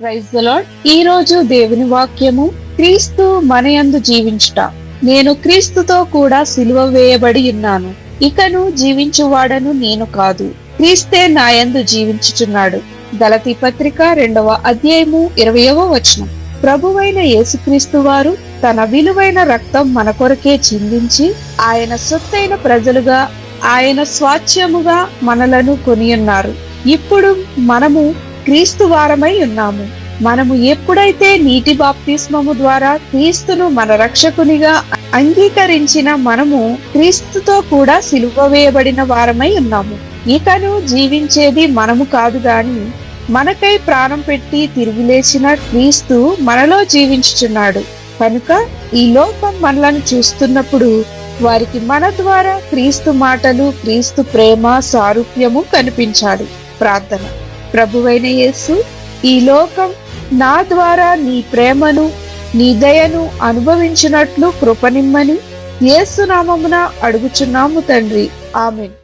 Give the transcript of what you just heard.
Praise ఈ రోజు దేవుని వాక్యము క్రీస్తు మనయందు జీవించుట. నేను క్రీస్తుతో కూడా సిలువ వేయబడి ఉన్నాను. ఇకను జీవించువాడను నేను కాదు. క్రీస్తే నాయందు జీవించుచున్నాడు. గలతి పత్రిక రెండవ అధ్యాయము ఇరవయవ వచనం. ప్రభువైన యేసుక్రీస్తు వారు తన విలువైన రక్తం మన కొరకే చిందించి ఆయన సొత్తైన ప్రజలుగా ఆయన స్వాచ్యముగా మనలను కొనియున్నారు. ఇప్పుడు మనము క్రీస్తు వారమై ఉన్నాము. మనము ఎప్పుడైతే నీటి బాప్తిస్మము ద్వారా క్రీస్తును మన రక్షకునిగా అంగీకరించిన మనము క్రీస్తుతో కూడా సిలువ వేయబడిన వారమై ఉన్నాము. ఇకను జీవించేది మనము కాదు గాని మనకై ప్రాణం పెట్టి తిరిగిలేచిన క్రీస్తు మనలో జీవించుచున్నాడు. కనుక ఈ లోకం మనలను చూస్తున్నప్పుడు వారికి మన ద్వారా క్రీస్తు మాటలు క్రీస్తు ప్రేమ సారూప్యము కనిపించాలి. ప్రార్థన. ప్రభువైన యేసు ఈ లోకం నా ద్వారా నీ ప్రేమను నీ దయను అనుభవించినట్లు కృపనిమ్మని యేసునామమున అడుగుచున్నాము తండ్రి. ఆమెన్.